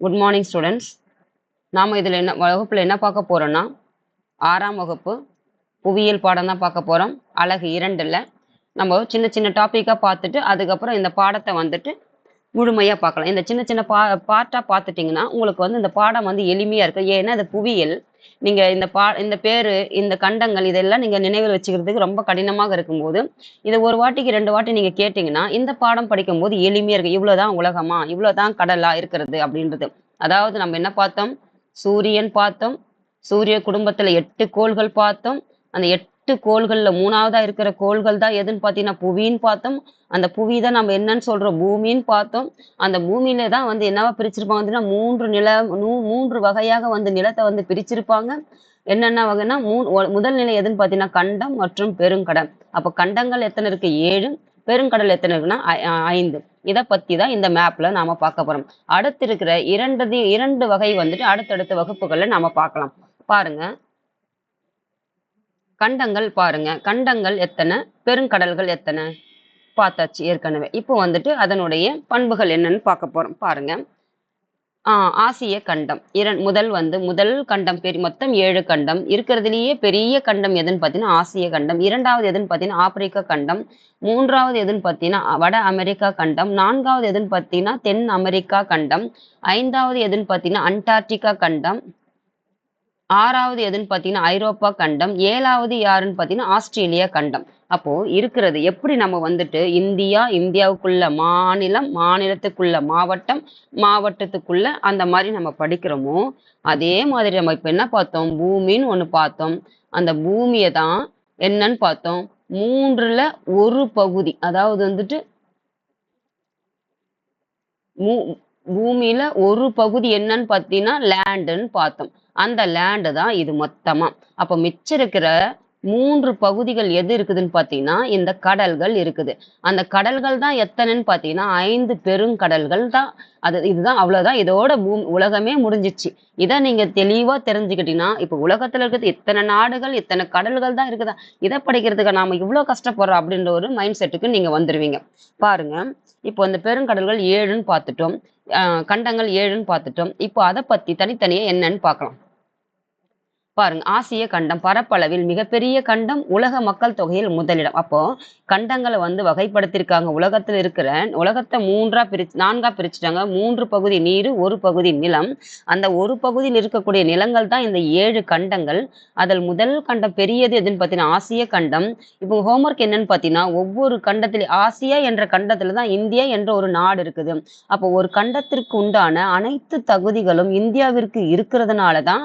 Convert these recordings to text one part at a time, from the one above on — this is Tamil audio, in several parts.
குட் மார்னிங் ஸ்டூடெண்ட்ஸ் நாம் இதில் என்ன வகுப்பில் என்ன பார்க்க போகிறோன்னா ஆறாம் வகுப்பு புவியியல் பாடம் தான் பார்க்க போகிறோம் அழகு இரண்டில். நம்ம சின்ன சின்ன டாப்பிக்காக பார்த்துட்டு அதுக்கப்புறம் இந்த பாடத்தை வந்துட்டு முழுமையாக பார்க்கலாம். இந்த சின்ன சின்ன பா பார்ட்டாக பார்த்துட்டிங்கன்னா உங்களுக்கு வந்து இந்த பாடம் வந்து எளிமையாக இருக்குது ஏன்னா அது புவியியல் நீங்கள் இந்த பா இந்த பேர் இந்த கண்டங்கள் இதெல்லாம் நீங்கள் நினைவில் வச்சுக்கிறதுக்கு ரொம்ப கடினமாக இருக்கும்போது இதை ஒரு வாட்டிக்கு ரெண்டு வாட்டி நீங்கள் கேட்டிங்கன்னா இந்த பாடம் படிக்கும்போது எளிமையாக இருக்குது இவ்வளோதான் உலகமா இவ்வளோதான் கடலா இருக்கிறது அப்படின்றது. அதாவது நம்ம என்ன பார்த்தோம்? சூரியன் பார்த்தோம். சூரிய குடும்பத்தில் எட்டு கோள்கள் பார்த்தோம். அந்த எட்டு கோள்களில் மூணாவதாக இருக்கிற கோள்கள் தான் எதுன்னு பார்த்தீங்கன்னா புவின்னு பார்த்தோம் அந்த புவி தான் நம்ம என்னன்னு சொல்கிறோம் பூமின்னு பார்த்தோம் அந்த பூமியில தான் வந்து என்னவா பிரிச்சிருப்பாங்க வந்துன்னா மூன்று நில மூன்று வகையாக வந்து நிலத்தை வந்து பிரிச்சிருப்பாங்க. என்னென்ன வகைன்னா மூ முதல் நிலை எதுன்னு பார்த்தீங்கன்னா கண்டம் மற்றும் பெருங்கடல். அப்போ கண்டங்கள் எத்தனை இருக்கு? ஏழு. பெருங்கடல் எத்தனை இருக்குன்னா ஐந்து. இதை பத்தி தான் இந்த மேப்ல நாம பார்க்க போறோம். அடுத்து இருக்கிற இரண்டு இரண்டு வகை வந்துட்டு அடுத்தடுத்த வகுப்புகள்ல நாம பார்க்கலாம். பாருங்க. கண்டங்கள் பாருங்க. கண்டங்கள் எத்தனை? பெருங்கடல்கள் எத்தனை? பார்த்தாச்சு ஏற்கனவே. இப்போ வந்துட்டு அதனுடைய பண்புகள் என்னன்னு பார்க்க போறோம். பாருங்க. ஆசிய கண்டம். இரண் முதல் வந்து முதல் கண்டம் பெரிய மொத்தம் ஏழு கண்டம். இருக்கிறதுலேயே பெரிய கண்டம் எதுன்னு பார்த்தீங்கன்னா ஆசிய கண்டம். இரண்டாவது எதுன்னு பார்த்தீங்கன்னா ஆப்பிரிக்க கண்டம். மூன்றாவது எதுன்னு பார்த்தீங்கன்னா வட அமெரிக்கா கண்டம். நான்காவது எதுன்னு பார்த்தீங்கன்னா தென் அமெரிக்கா கண்டம். ஐந்தாவது எதுன்னு பார்த்தீங்கன்னா அண்டார்டிகா கண்டம். ஆறாவது எதுன்னு பார்த்தீங்கன்னா ஐரோப்பா கண்டம். ஏழாவது யாருன்னு பார்த்தீங்கன்னா ஆஸ்திரேலியா கண்டம். அப்போ இருக்கிறது எப்படி நம்ம வந்துட்டு இந்தியா இந்தியாவுக்குள்ள மாநிலம் மாநிலத்துக்குள்ள மாவட்டம் மாவட்டத்துக்குள்ள அந்த மாதிரி நம்ம படிக்கிறோமோ அதே மாதிரி நம்ம இப்போ என்ன பார்த்தோம்? பூமின்னு ஒன்று பார்த்தோம். அந்த பூமியை தான் என்னன்னு பார்த்தோம். மூன்றுல ஒரு பகுதி அதாவது வந்துட்டு மூ பூமியில ஒரு பகுதி என்னன்னு பார்த்தீங்கன்னா லேண்டுன்னு பார்த்தோம். அந்த லேண்டு தான் இது மொத்தமா. அப்ப மிச்சம் இருக்கிற மூன்று பகுதிகள் எது இருக்குதுன்னு பார்த்தீங்கன்னா இந்த கடல்கள் இருக்குது. அந்த கடல்கள் தான் எத்தனைன்னு பார்த்தீங்கன்னா ஐந்து பெருங்கடல்கள் தான். அது இதுதான் அவ்வளவுதான். இதோட பூ உலகமே முடிஞ்சிச்சு. இதை நீங்க தெளிவா தெரிஞ்சுக்கிட்டீங்கன்னா இப்ப உலகத்துல இருக்கிறது இத்தனை நாடுகள் இத்தனை கடல்கள் தான் இருக்குதா? இதை படிக்கிறதுக்கு நாம இவ்வளவு கஷ்டப்படுறோம் அப்படின்ற ஒரு மைண்ட் செட்டுக்கு நீங்க வந்துருவீங்க. பாருங்க இப்போ இந்த பெருங்கடல்கள் ஏழுன்னு பார்த்துட்டோம். கண்டங்கள் ஏழுன்னு பார்த்துட்டோம். இப்போ அதை பத்தி தனித்தனியே என்னன்னு பார்க்கலாம். பாருங்க ஆசிய கண்டம் பரப்பளவில் மிகப்பெரிய கண்டம் உலக மக்கள் தொகையில் முதலிடம். அப்போ கண்டங்களை வந்து வகைப்படுத்திருக்காங்க. உலகத்தில் இருக்கிற உலகத்தை மூன்றா பிரிச்சு நான்கா பிரிச்சுட்டாங்க. மூன்று பகுதி நீர் ஒரு பகுதி நிலம். அந்த ஒரு பகுதியில் இருக்கக்கூடிய நிலங்கள் தான் இந்த ஏழு கண்டங்கள். அதில் முதல் கண்டம் பெரியது எதுன்னு பார்த்தீங்கன்னா ஆசிய கண்டம். இப்போ ஹோம்ஒர்க் என்னன்னு பார்த்தீங்கன்னா ஒவ்வொரு கண்டத்தில் ஆசியா என்ற கண்டத்துல தான் இந்தியா என்ற ஒரு நாடு இருக்குது. அப்போ ஒரு கண்டத்திற்கு உண்டான அனைத்து தகுதிகளும் இந்தியாவிற்கு இருக்கிறதுனால தான்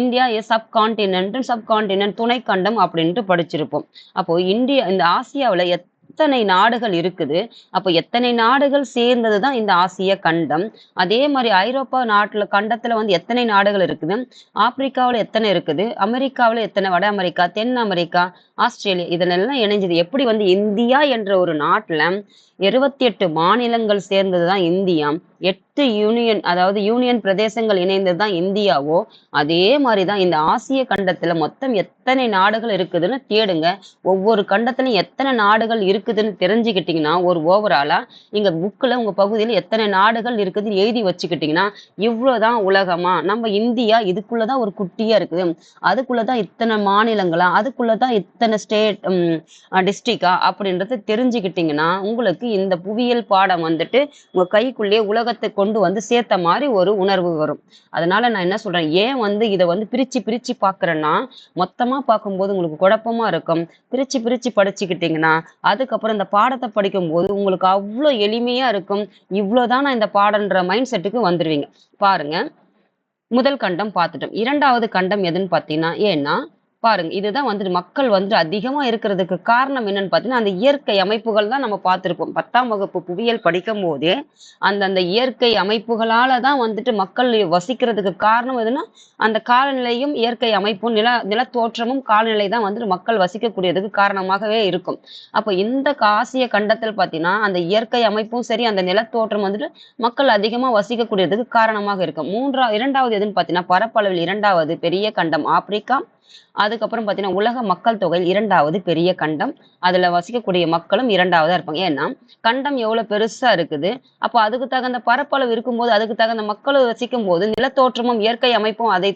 இந்தியா எஸ் சப்கான்டினென்ட் சப்கான்டினென்ட் துணைக்கண்டம் அப்படின்ட்டு படிச்சிருப்போம். அப்போ இந்தியா இந்த ஆசியாவில் எத்தனை நாடுகள் இருக்குது? அப்போ எத்தனை நாடுகள் சேர்ந்தது தான் இந்த ஆசிய கண்டம்? அதே மாதிரி ஐரோப்பா நாட்டில் கண்டத்தில் வந்து எத்தனை நாடுகள் இருக்குது? ஆப்பிரிக்காவில் எத்தனை இருக்குது? அமெரிக்காவில் எத்தனை? வட அமெரிக்கா தென் அமெரிக்கா ஆஸ்திரேலியா இதனெல்லாம் இணைஞ்சது. எப்படி வந்து இந்தியா என்ற ஒரு நாட்டில் இருபத்தி எட்டு மாநிலங்கள் சேர்ந்தது தான் இந்தியா. எட்டு யூனியன் அதாவது யூனியன் பிரதேசங்கள் இணைந்தது தான் இந்தியாவோ அதே மாதிரி தான் இந்த ஆசிய கண்டத்துல மொத்தம் எத்தனை நாடுகள் இருக்குதுன்னு தேடுங்க. ஒவ்வொரு கண்டத்திலும் எத்தனை நாடுகள் இருக்குதுன்னு தெரிஞ்சுக்கிட்டீங்கன்னா ஒரு ஓவராலா இங்க புக்கில் உங்க பகுதியில் எத்தனை நாடுகள் இருக்குதுன்னு எழுதி வச்சுக்கிட்டிங்கன்னா இவ்வளோ தான் உலகமா. நம்ம இந்தியா இதுக்குள்ளதான் ஒரு குட்டியா இருக்குது. அதுக்குள்ளதான் இத்தனை மாநிலங்களா? அதுக்குள்ளதான் இத்தனை ஸ்டேட் டிஸ்ட்ரிக்டா அப்படின்றத தெரிஞ்சுக்கிட்டீங்கன்னா உங்களுக்கு இந்த புவியியல் பாடம் வந்துட்டு உங்க கைக்குள்ளேயே உலகத்தை கொண்டு வந்து சேர்த்த மாதிரி ஒரு உணர்வு வரும். அதனால நான் என்ன சொல்றேன் ஏன் வந்து இதை வந்து பிரிச்சு பிரிச்சு பாக்குறேன்னா மொத்தமா பார்க்கும்போது உங்களுக்கு குழப்பமா இருக்கும். பிரிச்சு பிரிச்சு படிச்சுக்கிட்டீங்கன்னா அதுக்கப்புறம் இந்த பாடத்தை படிக்கும் போது உங்களுக்கு அவ்வளோ எளிமையா இருக்கும். இவ்வளோதான் நான் இந்த பாடன்ற மைண்ட் செட்டுக்கு வந்துடுவீங்க பாருங்க முதல் கண்டம் பார்த்துட்டோம். இரண்டாவது கண்டம் எதுன்னு பார்த்தீங்கன்னா ஏன்னா பாருங்க இதுதான் வந்துட்டு மக்கள் வந்துட்டு அதிகமா இருக்கிறதுக்கு காரணம் என்னன்னு பார்த்தீங்கன்னா அந்த இயற்கை அமைப்புகள் தான் நம்ம பார்த்துருப்போம். பத்தாம் வகுப்பு புவியியல் படிக்கும் போதே அந்தந்த இயற்கை அமைப்புகளால தான் வந்துட்டு மக்கள் வசிக்கிறதுக்கு காரணம் எதுனா அந்த காலநிலையும் இயற்கை அமைப்பும் நில நிலத்தோற்றமும் காலநிலை தான் வந்துட்டு மக்கள் வசிக்கக்கூடியதுக்கு காரணமாகவே இருக்கும். அப்போ இந்த ஆசிய கண்டத்தில் பார்த்தீங்கன்னா அந்த இயற்கை அமைப்பும் சரி அந்த நிலத்தோற்றம் வந்துட்டு மக்கள் அதிகமா வசிக்கக்கூடியதுக்கு காரணமாக இருக்கும். மூன்றா இரண்டாவது எதுன்னு பார்த்தீங்கன்னா பரப்பளவில் இரண்டாவது பெரிய கண்டம் ஆப்பிரிக்கா. அதுக்கப்புறம் பார்த்தீங்கன்னா உலக மக்கள் தொகையில் இரண்டாவது பெரிய கண்டம். அதுல வசிக்கக்கூடிய மக்களும் இரண்டாவதாக இருப்பாங்க. ஏன்னா கண்டம் எவ்வளவு பெருசா இருக்குது. அப்போ அதுக்கு தகுந்த பரப்பளவு இருக்கும்போது அதுக்கு தகுந்த மக்களும் வசிக்கும் போது நிலத்தோற்றமும் இயற்கை அமைப்பும் அதை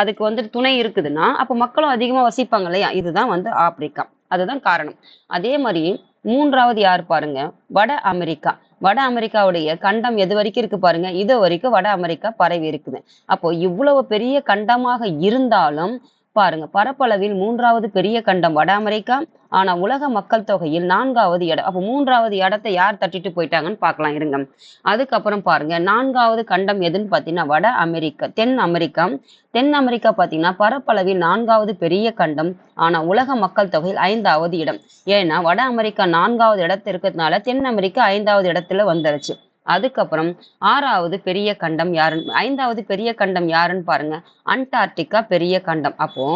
அதுக்கு வந்து துணை இருக்குதுன்னா அப்போ மக்களும் அதிகமா வசிப்பாங்க இல்லையா? இதுதான் வந்து ஆப்பிரிக்கா. அதுதான் காரணம். அதே மாதிரி மூன்றாவது யார் பாருங்க? வட அமெரிக்கா. வட அமெரிக்காவுடைய கண்டம் எது வரைக்கும் இருக்கு பாருங்க? இது வரைக்கும் வட அமெரிக்கா பரவி இருக்குது. அப்போ இவ்வளவு பெரிய கண்டமாக இருந்தாலும் பாருங்க. பரப்பளவில் மூன்றாவது பெரிய கண்டம் வட அமெரிக்கா. ஆனா உலக மக்கள் தொகையில் நான்காவது இடம் அப்போ மூன்றாவது இடத்தை யார் தட்டிட்டு போயிட்டாங்கன்னு பார்க்கலாம் இருங்க. அதுக்கப்புறம் பாருங்க. நான்காவது கண்டம் எதுன்னு பார்த்தீங்கன்னா வட அமெரிக்கா தென் அமெரிக்கா. தென் அமெரிக்கா பார்த்தீங்கன்னா பரப்பளவில் நான்காவது பெரிய கண்டம். ஆனா உலக மக்கள் தொகையில் ஐந்தாவது இடம். ஏன்னா வட அமெரிக்கா நான்காவது இடத்து இருக்கிறதுனால தென் அமெரிக்கா ஐந்தாவது இடத்துல வந்துருச்சு. அதுக்கப்புறம் ஆறாவது பெரிய கண்டம் யாருன்னு ஐந்தாவது பெரிய கண்டம் யாருன்னு பாருங்க. அண்டார்டிகா பெரிய கண்டம். அப்போ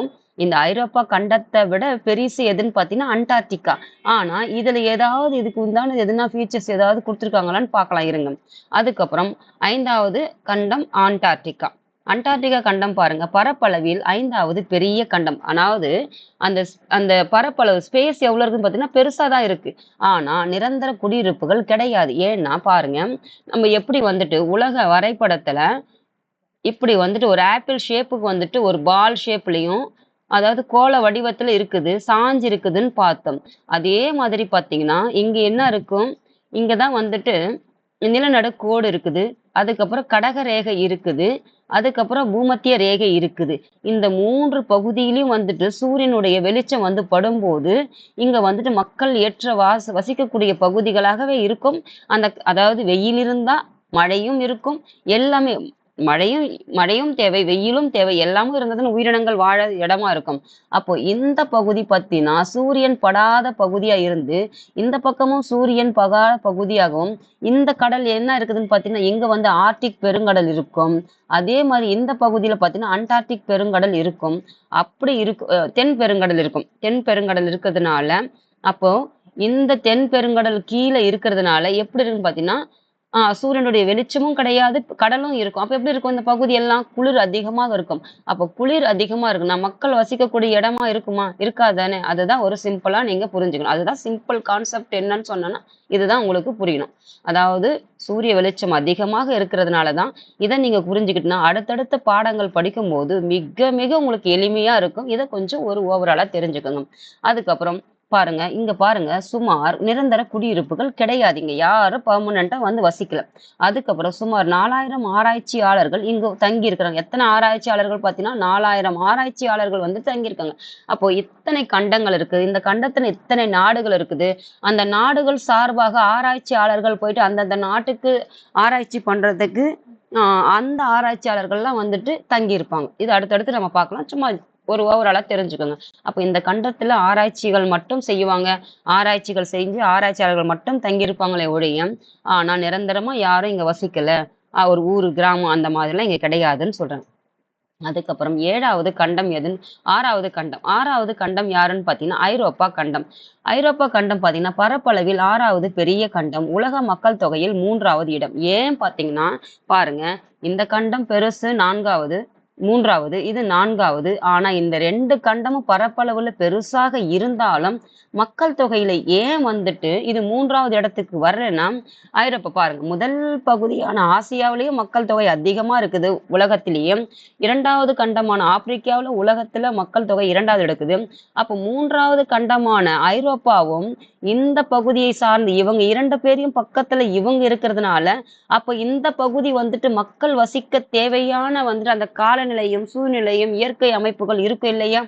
இந்த ஐரோப்பா கண்டத்தை விட பெருசு எதுன்னு பார்த்தீங்கன்னா அண்டார்டிகா. ஆனா இதுல ஏதாவது இதுக்கு உண்டான எதுனா ஃபீச்சர்ஸ் ஏதாவது கொடுத்துருக்காங்களான்னு பார்க்கலாம் இருங்க. அதுக்கப்புறம் ஐந்தாவது கண்டம் அண்டார்டிகா அண்டார்டிகா கண்டம் பாருங்க. பரப்பளவில் ஐந்தாவது பெரிய கண்டம். அதாவது அந்த ஸ்- அந்த பரப்பளவு ஸ்பேஸ் எவ்வளவு இருக்குன்னு பார்த்தீங்கன்னா பெருசா தான் இருக்கு. ஆனா நிரந்தர குடியிருப்புகள் கிடையாது. ஏன்னா பாருங்க நம்ம எப்படி வந்துட்டு உலக வரைபடத்துல இப்படி வந்துட்டு ஒரு ஆப்பிள் ஷேப்புக்கு வந்துட்டு ஒரு பால் ஷேப்லயும் அதாவது கோள வடிவத்துல இருக்குது சாஞ்சு இருக்குதுன்னு பார்த்தோம். அதே மாதிரி பார்த்தீங்கன்னா இங்க என்ன இருக்கும்? இங்கே தான் வந்துட்டு நிலநடுக்கோடு இருக்குது. அதுக்கப்புறம் கடக ரேகை இருக்குது. அதுக்கப்புறம் பூமத்திய ரேகை இருக்குது. இந்த மூன்று பகுதியிலையும் வந்துட்டு சூரியனுடைய வெளிச்சம் வந்து படும்போது இங்க வந்துட்டு மக்கள் ஏற்ற வாச வசிக்கக்கூடிய பகுதிகளாகவே இருக்கும். அந்த அதாவது வெயில் இருந்தா மழையும் இருக்கும். எல்லாமே மழையும் மழையும் தேவை வெயிலும் தேவை எல்லாமும் இருந்ததுன்னு உயிரினங்கள் வாழ இடமா இருக்கும். அப்போ இந்த பகுதி பத்தினா சூரியன் படாத பகுதியா இருந்து இந்த பக்கமும் சூரியன் பகாத பகுதியாகவும் இந்த கடல் என்ன இருக்குதுன்னு பார்த்தீங்கன்னா இங்க வந்து ஆர்டிக் பெருங்கடல் இருக்கும். அதே மாதிரி இந்த பகுதியில பார்த்தீங்கன்னா அண்டார்டிக் பெருங்கடல் இருக்கும். அப்படி இருக்கு தென் பெருங்கடல் இருக்கும். தென் பெருங்கடல் இருக்கிறதுனால அப்போ இந்த தென் பெருங்கடல் கீழே இருக்கிறதுனால எப்படி இருக்குன்னு பார்த்தீங்கன்னா ஆஹ் சூரியனுடைய வெளிச்சமும் கிடையாது கடலும் இருக்கும். அப்ப எப்படி இருக்கும்? இந்த பகுதி எல்லாம் குளிர் அதிகமாக இருக்கும். அப்ப குளிர் அதிகமா இருக்குன்னா மக்கள் வசிக்கக்கூடிய இடமா இருக்குமா? இருக்காதானே? அதுதான் ஒரு சிம்பிளா நீங்க புரிஞ்சுக்கணும். அதுதான் சிம்பிள் கான்செப்ட் என்னன்னு சொன்னோன்னா இதுதான் உங்களுக்கு புரியணும். அதாவது சூரிய வெளிச்சம் அதிகமாக இருக்கிறதுனால தான் இதை நீங்க புரிஞ்சுக்கிட்டுனா அடுத்தடுத்த பாடங்கள் படிக்கும் போது மிக மிக உங்களுக்கு எளிமையா இருக்கும். இதை கொஞ்சம் ஒரு ஓவராலா தெரிஞ்சுக்கோங்க. அதுக்கப்புறம் பாருங்க இங்க பாருங்க சுமார் நிரந்தர குடியிருப்புகள் கிடையாது இங்க யாரும் பர்மனண்டா வந்து வசிக்கல. அதுக்கப்புறம் சுமார் நாலாயிரம் ஆராய்ச்சியாளர்கள் இங்க தங்கி இருக்கிறாங்க எத்தனை ஆராய்ச்சியாளர்கள் பார்த்தீங்கன்னா நாலாயிரம் ஆராய்ச்சியாளர்கள் வந்து தங்கி இருக்காங்க அப்போ இத்தனை கண்டங்கள் இருக்கு. இந்த கண்டத்துல இத்தனை நாடுகள் இருக்குது. அந்த நாடுகள் சார்பாக ஆராய்ச்சியாளர்கள் போயிட்டு அந்தந்த நாட்டுக்கு ஆராய்ச்சி பண்றதுக்கு அந்த ஆராய்ச்சியாளர்கள்லாம் வந்துட்டு தங்கியிருப்பாங்க. இது அடுத்தடுத்து நம்ம பார்க்கலாம். சும்மா ஒரு ஓவராலா தெரிஞ்சுக்கோங்க. அப்போ இந்த கண்டத்துல ஆராய்ச்சிகள் மட்டும் செய்வாங்க. ஆராய்ச்சிகள் செஞ்சு ஆராய்ச்சியாளர்கள் மட்டும் தங்கியிருப்பாங்களே ஒழிய ஆனா நிரந்தரமா யாரும் இங்க வசிக்கல. ஒரு ஊர் கிராமம் அந்த மாதிரிலாம் இங்க கிடையாதுன்னு சொல்றாங்க. அதுக்கப்புறம் ஏழாவது கண்டம் எதுன்னு ஆறாவது கண்டம். ஆறாவது கண்டம் யாருன்னு பார்த்தீங்கன்னா ஐரோப்பா கண்டம். ஐரோப்பா கண்டம் பார்த்தீங்கன்னா பரப்பளவில் ஆறாவது பெரிய கண்டம் உலக மக்கள் தொகையில் மூன்றாவது இடம். ஏன் பார்த்தீங்கன்னா பாருங்க இந்த கண்டம் பெருசு நான்காவது மூன்றாவது இது நான்காவது. ஆனா இந்த ரெண்டு கண்டமும் பரப்பளவுல பெருசாக இருந்தாலும் மக்கள் தொகையில ஏன் வந்துட்டு இது மூன்றாவது இடத்துக்கு வர்றேன்னா ஐரோப்பா பாருங்க. முதல் பகுதியான ஆசியாவிலேயும் மக்கள் தொகை அதிகமா இருக்குது உலகத்திலேயே. இரண்டாவது கண்டமான ஆப்பிரிக்காவுல உலகத்துல மக்கள் தொகை இரண்டாவது இருக்குது அப்போ மூன்றாவது கண்டமான ஐரோப்பாவும் இந்த பகுதியை சார்ந்து இவங்க இரண்டு பேரையும் பக்கத்துல இவங்க இருக்கிறதுனால அப்ப இந்த பகுதி வந்துட்டு மக்கள் வசிக்க தேவையான வந்துட்டு அந்த கால காலநிலையும் சூழ்நிலையும் இயற்கை அமைப்புகள் இருக்கும் இல்லையா?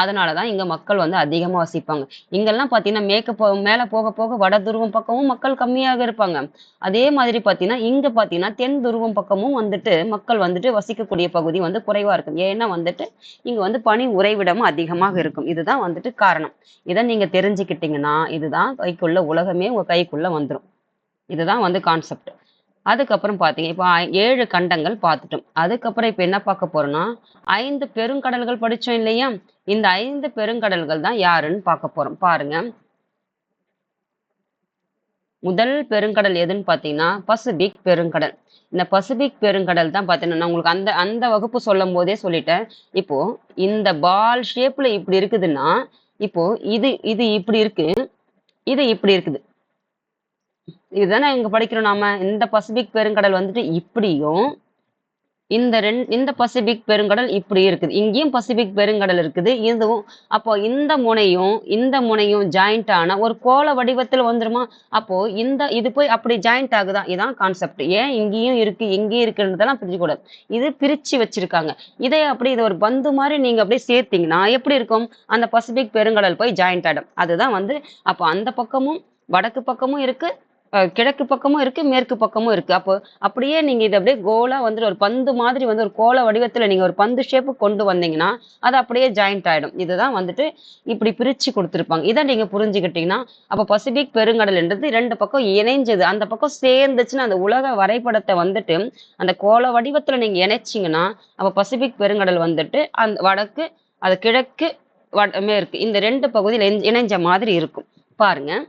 அதனாலதான் இங்க மக்கள் வந்து அதிகமா வசிப்பாங்க. இங்கெல்லாம் பாத்தீங்கன்னா மேற்க மேல போக போக வட துருவம் பக்கமும் மக்கள் கம்மியாக இருப்பாங்க. அதே மாதிரி பாத்தீங்கன்னா இங்க பாத்தீங்கன்னா தென் துருவம் பக்கமும் வந்துட்டு மக்கள் வந்துட்டு வசிக்கக்கூடிய பகுதி வந்து குறைவா இருக்கும். ஏன்னா வந்துட்டு இங்க வந்து பனி உறைவிடமும் அதிகமாக இருக்கும். இதுதான் வந்துட்டு காரணம். இதை நீங்க தெரிஞ்சுக்கிட்டீங்கன்னா இதுதான் கைக்குள்ள உலகமே உங்க கைக்குள்ள வந்துடும் இதுதான் வந்து கான்செப்ட் அதுக்கப்புறம் பார்த்தீங்க இப்போ ஏழு கண்டங்கள் பார்த்துட்டோம். அதுக்கப்புறம் இப்போ என்ன பார்க்க போறோம்னா ஐந்து பெருங்கடல்கள் படித்தோம் இல்லையா? இந்த ஐந்து பெருங்கடல்கள் தான் யாருன்னு பார்க்க போறோம். பாருங்க. முதல் பெருங்கடல் எதுன்னு பார்த்தீங்கன்னா பசிபிக் பெருங்கடல். இந்த பசிபிக் பெருங்கடல் தான் பார்த்தீங்கன்னா நான் உங்களுக்கு அந்த அந்த வகுப்பு சொல்லும் போதே சொல்லிட்டேன். இப்போ இந்த பால் ஷேப்ல இப்படி இருக்குதுன்னா இப்போ இது இது இப்படி இருக்கு இது இப்படி இருக்குது. இதுதானே இங்க படிக்கிறோம் நாம. இந்த பசிபிக் பெருங்கடல் வந்துட்டு இப்படியும் இந்த ரெண்டு இந்த பசிபிக் பெருங்கடல் இப்படி இருக்குது. இங்கேயும் பசிபிக் பெருங்கடல் இருக்குது. இதுவும் அப்போ இந்த முனையும் இந்த முனையும் ஜாயிண்ட் ஆன ஒரு கோள வடிவத்தில் வந்துருமா? அப்போ இந்த இது போய் அப்படி ஜாயிண்ட் ஆகுதா? இதான் கான்செப்ட் ஏன் இங்கேயும் இருக்கு இங்கேயும் இருக்குன்றதெல்லாம் பிரிச்சுக்கூடாது. இது பிரிச்சு வச்சிருக்காங்க. இதை அப்படி இது ஒரு பந்து மாதிரி நீங்க அப்படியே சேர்த்தீங்கன்னா எப்படி இருக்கும்? அந்த பசிபிக் பெருங்கடல் போய் ஜாயிண்ட் ஆகிடும் அதுதான் வந்து அப்போ அந்த பக்கமும் வடக்கு பக்கமும் இருக்கு கிழக்கு பக்கமும் இருக்கு மேற்கு பக்கமும் இருக்கு. அப்போ அப்படியே நீங்க இதை அப்படியே கோலா வந்துட்டு ஒரு பந்து மாதிரி வந்து ஒரு கோல வடிவத்துல நீங்க ஒரு பந்து ஷேப்பு கொண்டு வந்தீங்கன்னா அது அப்படியே ஜாயிண்ட் ஆயிடும். இதுதான் வந்துட்டு இப்படி பிரிச்சு கொடுத்துருப்பாங்க. இதை நீங்க புரிஞ்சுக்கிட்டீங்கன்னா அப்ப பசிபிக் பெருங்கடல்ன்றது ரெண்டு பக்கம் இணைஞ்சது. அந்த பக்கம் சேர்ந்துச்சுன்னா அந்த உலக வரைபடத்தை வந்துட்டு அந்த கோல வடிவத்துல நீங்க இணைச்சிங்கன்னா அப்ப பசிபிக் பெருங்கடல் வந்துட்டு அந்த வடக்கு அது கிழக்கு வட மேற்கு இந்த ரெண்டு பகுதியில் இணைஞ்ச- இணைஞ்ச மாதிரி இருக்கும். பாருங்க.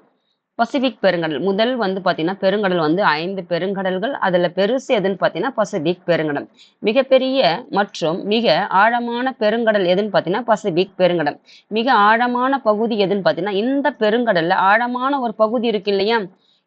பசிபிக் பெருங்கடல். முதல் வந்து பார்த்தீங்கன்னா பெருங்கடல் வந்து ஐந்து பெருங்கடல்கள். அதுல பெருசு எதுன்னு பார்த்தீங்கன்னா பசிபிக் பெருங்கடல். மிகப்பெரிய மற்றும் மிக ஆழமான பெருங்கடல் எதுன்னு பார்த்தீங்கன்னா பசிபிக் பெருங்கடல். மிக ஆழமான பகுதி எதுன்னு பார்த்தீங்கன்னா இந்த பெருங்கடல்ல ஆழமான ஒரு பகுதி இருக்கு இல்லையா?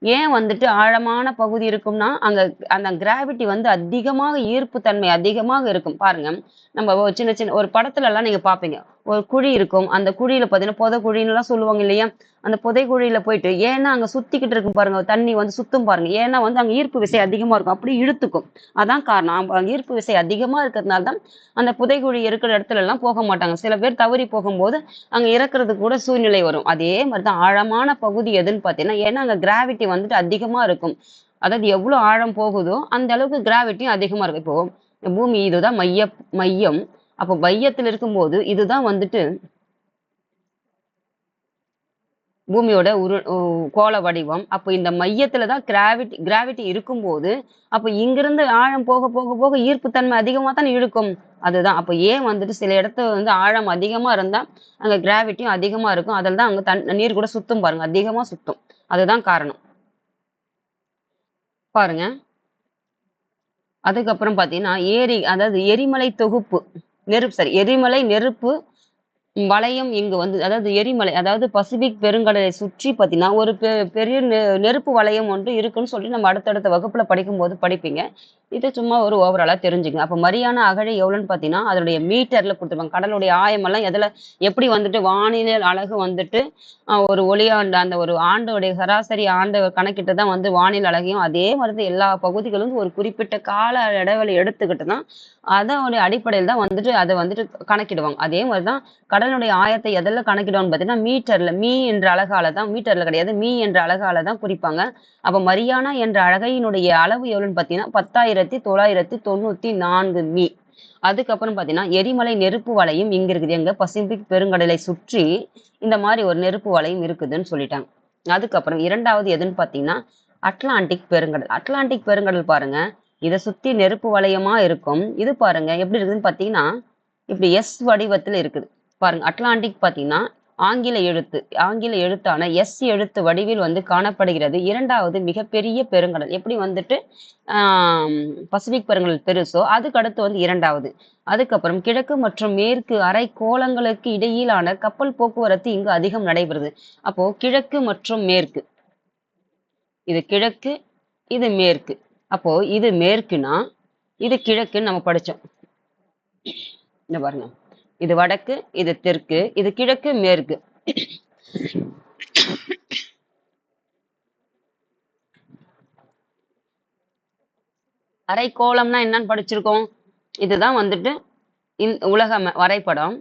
ஏன் வந்துட்டு ஆழமான பகுதி இருக்கும்னா அங்க அந்த கிராவிட்டி வந்து அதிகமாக ஈர்ப்பு தன்மை அதிகமாக இருக்கும். பாருங்க. நம்ம சின்ன சின்ன ஒரு படத்துல எல்லாம் நீங்க பாப்பீங்க. ஒரு குழி இருக்கும். அந்த குழியில பாத்தீங்கன்னா புத குழின்னு எல்லாம் சொல்லுவாங்க இல்லையா? அந்த புதைக்குழியில போயிட்டு ஏன்னா அங்க சுத்திக்கிட்டு இருக்கும் பாருங்க தண்ணி வந்து சுத்தும் பாருங்க. ஏன்னா வந்து அங்க ஈர்ப்பு விசை அதிகமா இருக்கும். அப்படி இழுத்துக்கும். அதான் காரணம். அங்க ஈர்ப்பு விசை அதிகமா இருக்கிறதுனால தான் அந்த புதைகுழி இருக்கிற இடத்துல எல்லாம் போக மாட்டாங்க. சில பேர் தவறி போகும்போது அங்க இறக்குறதுக்கு கூட சூழ்நிலை வரும். அதே மாதிரி தான் ஆழமான பகுதி எதுன்னு பார்த்தீங்கன்னா ஏன்னா அங்க கிராவிட்டி வந்துட்டு அதிகமா இருக்கும். அதாவது எவ்வளவு ஆழம் போகுதோ அந்த அளவுக்கு கிராவிட்டியும் அதிகமா இருக்கும். இப்போ பூமி இதுதான் மைய மையம். அப்போ மையத்தில் இருக்கும்போது இதுதான் வந்துட்டு பூமியோட உரு கோல கோள வடிவம். அப்போ இந்த மையத்துல தான் கிராவிட்டி கிராவிட்டி இருக்கும்போது அப்போ இங்கிருந்து ஆழம் போக போக போக ஈர்ப்புத்தன்மை அதிகமாக தான் இழுக்கும். அதுதான். அப்போ ஏன் வந்துட்டு சில இடத்துல வந்து ஆழம் அதிகமா இருந்தா அங்க கிராவிட்டியும் அதிகமா இருக்கும். அதில் தான் அங்க தன் நீர் கூட சுத்தும் பாருங்க. அதிகமா சுத்தும். அதுதான் காரணம். பாருங்க. அதுக்கப்புறம் பாத்தீங்கன்னா ஏரி அதாவது எரிமலை தொகுப்பு நெருப்பு சரி எரிமலை நெருப்பு வளையம் இங்கு வந்து அதாவது எரிமலை அதாவது பசிபிக் பெருங்கடலை சுற்றி பார்த்தீங்கன்னா ஒரு பெ- பெரிய நெருப்பு வளையம் ஒன்று இருக்குன்னு சொல்லி நம்ம அடுத்தடுத்த வகுப்புல படிக்கும்போது படிப்பீங்க. இது சும்மா ஒரு ஓவராலா தெரிஞ்சுங்க. அப்போ மரியான அகழி எவ்வளோன்னு பார்த்தீங்கன்னா அதனுடைய மீட்டர்ல கொடுத்துருப்பாங்க கடலுடைய ஆயமெல்லாம் எதில் எப்படி வந்துட்டு வானிலை அழகு வந்துட்டு ஒரு ஒளியாண்டு அந்த ஒரு ஆண்டோடைய சராசரி ஆண்டு கணக்கிட்டு தான் வந்து வானிலை அழகையும் அதே மாதிரி தான் எல்லா பகுதிகளும் ஒரு குறிப்பிட்ட கால இடைவெளி எடுத்துக்கிட்டு தான் அதோடைய அடிப்படையில் தான் வந்துட்டு அதை வந்துட்டு கணக்கிடுவாங்க. அதே மாதிரி தான் கடல் கடலுடைய ஆயத்தை எதில் கணக்கிடுவோம்னு பார்த்தீங்கன்னா மீட்டர்ல மீ என்ற அழகால தான் மீட்டர்ல கிடையாது மீ என்ற அழகால தான் குறிப்பாங்க. அப்ப மரியானா என்ற அழகையினுடைய அளவு எவ்வளவுன்னு பார்த்தீங்கன்னா பத்தாயிரத்தி தொள்ளாயிரத்தி தொண்ணூத்தி நான்கு மீ. அதுக்கப்புறம் பார்த்தீங்கன்னா எரிமலை நெருப்பு வலையும் இங்க இருக்குது. எங்க? பசிபிக் பெருங்கடலை சுற்றி இந்த மாதிரி ஒரு நெருப்பு வலையும் இருக்குதுன்னு சொல்லிட்டாங்க. அதுக்கப்புறம் இரண்டாவது எதுன்னு பார்த்தீங்கன்னா அட்லாண்டிக் பெருங்கடல். அட்லாண்டிக் பெருங்கடல் பாருங்க. இதை சுத்தி நெருப்பு வளையமா இருக்கும்? இது பாருங்க எப்படி இருக்குதுன்னு பார்த்தீங்கன்னா இப்படி எஸ் வடிவத்தில் இருக்குது. பாருங்க அட்லாண்டிக் பார்த்தீங்கன்னா ஆங்கில எழுத்து ஆங்கில எழுத்தான எஸ் எழுத்து வடிவில் வந்து காணப்படுகிறது. இரண்டாவது மிகப்பெரிய பெருங்கடல். எப்படி வந்துட்டு பசிபிக் பெருங்கடல் பெருசோ அதுக்கு அடுத்து வந்து இரண்டாவது. அதுக்கப்புறம் கிழக்கு மற்றும் மேற்கு அரை கோளங்களுக்கு இடையிலான கப்பல் போக்குவரத்து இங்கு அதிகம் நடைபெறுது. அப்போ கிழக்கு மற்றும் மேற்கு. இது கிழக்கு இது மேற்கு. அப்போ இது மேற்குனா இது கிழக்குன்னு நம்ம படிச்சோம். இந்த பாருங்க. இது வடக்கு இது தெற்கு இது கிழக்கு மேற்கு. அரைக்கோளம்னா என்னன்னு படிச்சிருக்கோம். இதுதான் வந்துட்டு இந் உலக வரைபடம்.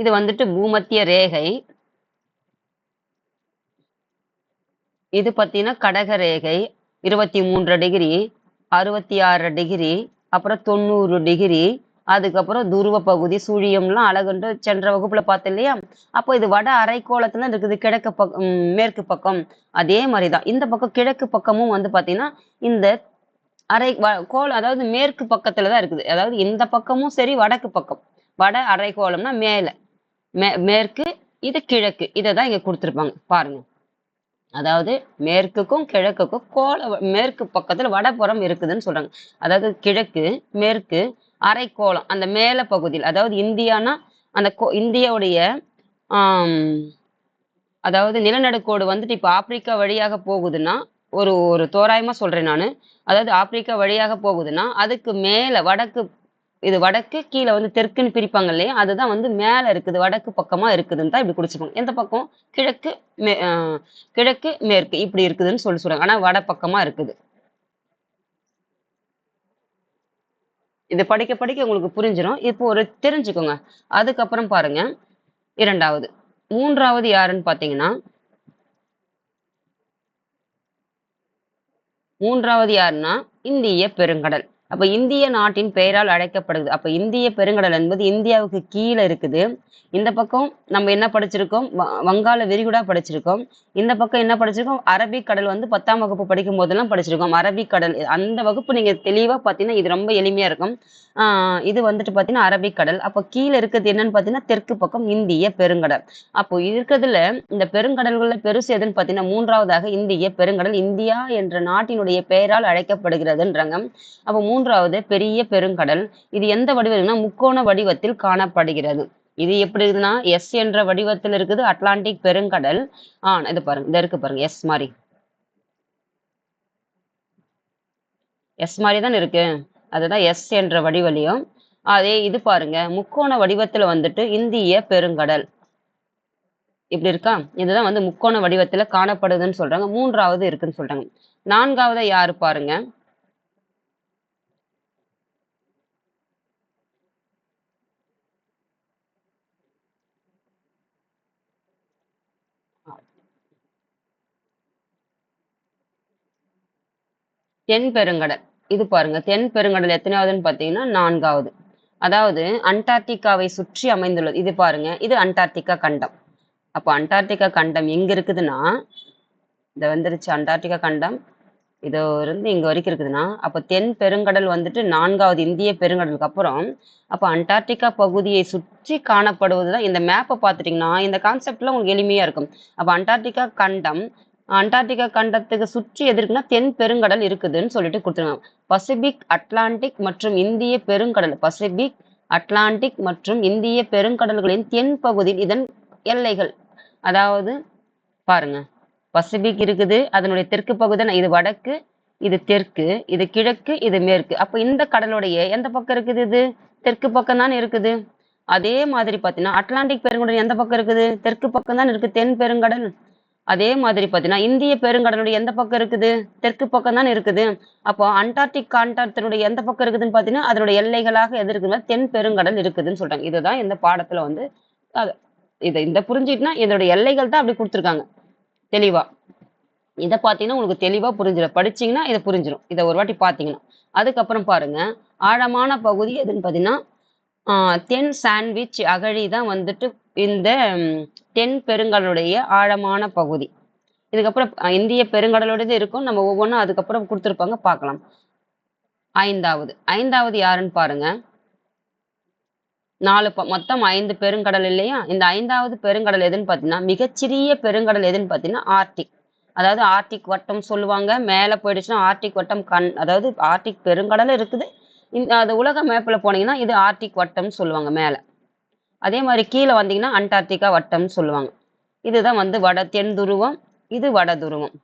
இது வந்துட்டு பூமத்திய ரேகை. இது பார்த்தீங்கன்னா கடக ரேகை. இருபத்தி மூன்று டிகிரி அறுபத்தி ஆறு டிகிரி அப்புறம் தொண்ணூறு டிகிரி அதுக்கப்புறம் துருவ பகுதி சுழியம்லாம் அழகுண்டு சென்ற வகுப்புல பார்த்தோம் இல்லையா அப்போ இது வட அரைக்கோளத்துல இருக்குது கிழக்கு பக்கம் மேற்கு பக்கம். அதே மாதிரிதான். இந்த பக்கம் கிழக்கு பக்கமும் வந்து பாத்தீங்கன்னா இந்த அரை வ- அதாவது மேற்கு பக்கத்துல தான் இருக்குது. அதாவது இந்த பக்கமும் சரி வடக்கு பக்கம். வட அரைக்கோளம்னா மேல. மே மேற்கு இது கிழக்கு. இதை தான் இங்க கொடுத்துருப்பாங்க. பாருங்க. அதாவது மேற்குக்கும் கிழக்குக்கும் கோல மேற்கு பக்கத்துல வடபுறம் இருக்குதுன்னு சொல்றாங்க. அதாவது கிழக்கு மேற்கு அரைக்கோளம் அந்த மேல பகுதியில் அதாவது இந்தியானா அந்த கோ- இந்தியாவுடைய அதாவது நிலநடுக்கோடு வந்துட்டு இப்போ ஆப்பிரிக்கா வழியாக போகுதுன்னா ஒரு ஒரு தோராயமா சொல்றேன் நான். அதாவது ஆப்பிரிக்கா வழியாக போகுதுன்னா அதுக்கு மேல வடக்கு இது வடக்கு கீழே வந்து தெற்குன்னு பிரிப்பாங்க இல்லையா? அதுதான் வந்து மேல இருக்குது வடக்கு பக்கமா இருக்குதுன்னு தான் இப்படி குடிச்சுப்பாங்க. எந்த பக்கம்? கிழக்கு மே கிழக்கு மேற்கு இப்படி இருக்குதுன்னு சொல்லி சொல்றாங்க. ஆனா வட பக்கமா இருக்குது. இது படிக்க படிக்க உங்களுக்கு புரிஞ்சிடும் இப்போ ஒரு தெரிஞ்சுக்கோங்க. அதுக்கப்புறம் பாருங்க. இரண்டாவது. மூன்றாவது யாருன்னு பாத்தீங்கன்னா மூன்றாவது யாருன்னா இந்திய பெருங்கடல். அப்ப இந்திய நாட்டின் பெயரால் அழைக்கப்படுது. அப்ப இந்திய பெருங்கடல் என்பது இந்தியாவுக்கு கீழே இருக்குது. இந்த பக்கம் நம்ம என்ன படிச்சிருக்கோம்? வங்காள விரிகுடா படிச்சிருக்கோம். இந்த பக்கம் என்ன படிச்சிருக்கோம்? அரபிக் கடல் வந்து பத்தாம் வகுப்பு படிக்கும் போதெல்லாம் படிச்சிருக்கோம். அரபிக் கடல் அந்த வகுப்பு நீங்க தெளிவா பாத்தீங்கன்னா இது ரொம்ப எளிமையா இருக்கும். ஆஹ் இது வந்துட்டு பாத்தீங்கன்னா அரபிக் கடல். அப்போ கீழே இருக்கிறது என்னன்னு பாத்தீங்கன்னா தெற்கு பக்கம் இந்திய பெருங்கடல். அப்போ இருக்கிறதுல இந்த பெருங்கடல்கள்ல பெருசு எதுன்னு பாத்தீங்கன்னா மூன்றாவதாக இந்திய பெருங்கடல் இந்தியா என்ற நாட்டினுடைய பெயரால் அழைக்கப்படுகிறதுன்றாங்க. அப்போ மூன்றாவது பெரிய பெருங்கடல். இது எந்த வடிவம்னா முக்கோண வடிவத்தில் காணப்படுகிறது. இது எப்படி இருக்குன்னா எஸ் என்ற வடிவத்தில் இருக்குது அட்லாண்டிக் பெருங்கடல். ஆ இது பாருங்க இந்த இருக்கு பாருங்க எஸ் மாதிரி. எஸ் மாதிரி தான் இருக்கு? அதுதான் எஸ் என்ற வடிவலையும். அதே இது பாருங்க முக்கோண வடிவத்துல வந்துட்டு இந்திய பெருங்கடல். இப்படி இருக்கா? இதுதான் வந்து முக்கோண வடிவத்துல காணப்படுதுன்னு சொல்றாங்க. மூன்றாவது இருக்குன்னு சொல்றாங்க. நான்காவது யாரு பாருங்க? தென் பெருங்கடல். இது பாருங்க தென் பெருங்கடல் எத்தனையாவதுன்னு பார்த்தீங்கன்னா நான்காவது. அதாவது அண்டார்டிகாவை சுற்றி அமைந்துள்ளது. இது பாருங்க இது அண்டார்டிகா கண்டம். அப்போ அண்டார்டிகா கண்டம் எங்க இருக்குதுன்னா இது வந்துருச்சு அண்டார்டிகா கண்டம். இது இருந்து இங்க வரைக்கும் இருக்குதுன்னா அப்போ தென் பெருங்கடல் வந்துட்டு நான்காவது இந்திய பெருங்கடலுக்கு அப்புறம் அப்போ அண்டார்டிகா பகுதியை சுற்றி காணப்படுவதுதான் இந்த மேப்பை பார்த்துட்டிங்கன்னா இந்த கான்செப்ட்லாம் உங்களுக்கு எளிமையாக இருக்கும். அப்போ அண்டார்டிகா கண்டம் அண்டார்டிகா கண்டத்துக்கு சுற்றி எதிர்க்குன்னா தென் பெருங்கடல் இருக்குதுன்னு சொல்லிட்டு கொடுத்துருக்காங்க. பசிபிக் அட்லாண்டிக் மற்றும் இந்திய பெருங்கடல். பசிபிக் அட்லாண்டிக் மற்றும் இந்திய பெருங்கடல்களின் தென் பகுதியில் இதன் எல்லைகள். அதாவது பாருங்க. பசிபிக் இருக்குது அதனுடைய தெற்கு பகுதி இது வடக்கு இது தெற்கு இது கிழக்கு இது மேற்கு. அப்ப இந்த கடலுடைய எந்த பக்கம் இருக்குது இது? தெற்கு பக்கம் தான் இருக்குது. அதே மாதிரி பார்த்தீங்கன்னா அட்லாண்டிக் பெருங்கடல் எந்த பக்கம் இருக்குது? தெற்கு பக்கம் தான் இருக்கு. தென் பெருங்கடல். அதே மாதிரி பார்த்தீங்கன்னா இந்திய பெருங்கடலுடைய எந்த பக்கம் இருக்குது? தெற்கு பக்கம் தான் இருக்குது. அப்போ அண்டார்டிக் காண்டார்டினுடைய எந்த பக்கம் இருக்குதுன்னு பார்த்தீங்கன்னா அதனுடைய எல்லைகளாக எது இருக்குதுன்னா தென் பெருங்கடல் இருக்குதுன்னு சொல்றாங்க. இதுதான் இந்த பாடத்துல வந்து இதை இந்த புரிஞ்சுக்கிட்டுனா இதனுடைய எல்லைகள் தான் அப்படி கொடுத்துருக்காங்க. தெளிவா. இதை பார்த்தீங்கன்னா உங்களுக்கு தெளிவா புரிஞ்சிடும் படிச்சீங்கன்னா இதை புரிஞ்சிடும் இதை ஒரு வாட்டி பார்த்தீங்கன்னா அதுக்கப்புறம் பாருங்க. ஆழமான பகுதி எதுன்னு பார்த்தீங்கன்னா தென் சாண்ட்விச் அகழி தான் வந்துட்டு இந்த தென் பெருங்கடலுடைய ஆழமான பகுதி. இதுக்கப்புறம் இந்திய பெருங்கடலோடது இருக்கும். நம்ம ஒவ்வொன்றும் அதுக்கப்புறம் கொடுத்துருப்பாங்க. பார்க்கலாம் ஐந்தாவது. ஐந்தாவது யாருன்னு பாருங்க. நாலு ப- மொத்தம் ஐந்து பெருங்கடல் இல்லையா? இந்த ஐந்தாவது பெருங்கடல் எதுன்னு பார்த்தீங்கன்னா மிகச்சிறிய பெருங்கடல் எதுன்னு பார்த்தீங்கன்னா ஆர்டிக் அதாவது ஆர்டிக் வட்டம் சொல்லுவாங்க. மேலே போயிடுச்சுன்னா ஆர்டிக் வட்டம் கண் அதாவது ஆர்டிக் பெருங்கடல் இருக்குது. இந்த அது உலக மேப்பில் போனீங்கன்னா இது ஆர்டிக் வட்டம்னு சொல்லுவாங்க மேலே. அதே மாதிரி கீழே வந்தீங்கன்னா அண்டார்டிகா வட்டம்னு சொல்லுவாங்க. இதுதான் வந்து வட தென் துருவம் இது வட துருவம்.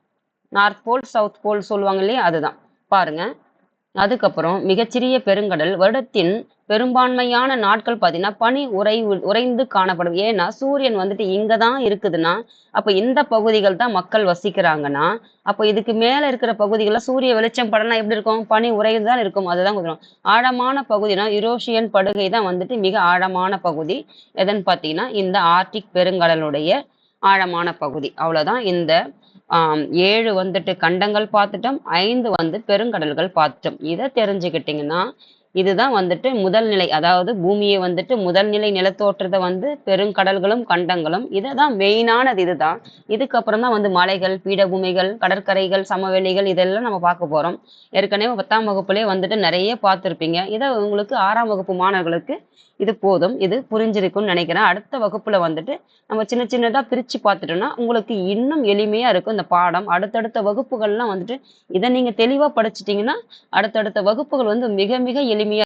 நார்த் போல் சவுத் போல் சொல்லுவாங்க இல்லையா? அதுதான். பாருங்கள் அதுக்கப்புறம் மிகச்சிறிய பெருங்கடல் வருடத்தின் பெரும்பான்மையான நாட்கள் பார்த்தீங்கன்னா பனி உறை உறைந்து காணப்படும். ஏன்னா சூரியன் வந்துட்டு இங்க தான் இருக்குதுன்னா அப்ப இந்த பகுதிகள் தான் மக்கள் வசிக்கிறாங்கன்னா அப்போ இதுக்கு மேல இருக்கிற பகுதிகளில் சூரிய வெளிச்சம் படனா எப்படி இருக்கும்? பனி உறைந்து தான் இருக்கும். அதுதான் கொடுக்குறோம் ஆழமான பகுதினா யூரோஷியன் படுகை தான் வந்துட்டு மிக ஆழமான பகுதி. எதுன்னு பார்த்தீங்கன்னா இந்த ஆர்டிக் பெருங்கடலுடைய ஆழமான பகுதி. அவ்வளவுதான் இந்த ஏழு வந்துட்டு கண்டங்கள் பார்த்துட்டோம் ஐந்து வந்து பெருங்கடல்கள் பார்த்துட்டோம். இதை தெரிஞ்சுக்கிட்டீங்கன்னா இதுதான் வந்துட்டு முதல் நிலை. அதாவது பூமியை வந்துட்டு முதல் நிலை நிலத்தோற்றத்தை வந்து பெருங்கடல்களும் கண்டங்களும் இதை தான் மெயினானது இதுதான். இதுக்கப்புறம் தான் வந்து மலைகள் பீடபூமிகள் கடற்கரைகள் சமவெளிகள் இதெல்லாம் நம்ம பார்க்க போறோம். ஏற்கனவே பத்தாம் வகுப்புலேயே வந்துட்டு நிறைய பார்த்துருப்பீங்க. இதை உங்களுக்கு ஆறாம் வகுப்பு மாணவர்களுக்கு இது போதும் இது புரிஞ்சிருக்கும்னு நினைக்கிறேன். அடுத்த வகுப்புல வந்துட்டு நம்ம சின்ன சின்னதா பிரிச்சு பார்த்துட்டோம்னா உங்களுக்கு இன்னும் எளிமையா இருக்கும் இந்த பாடம். அடுத்தடுத்த வகுப்புகள்லாம் வந்துட்டு இதை நீங்க தெளிவா படிச்சிட்டீங்கன்னா அடுத்தடுத்த வகுப்புகள் வந்து மிக மிக எளி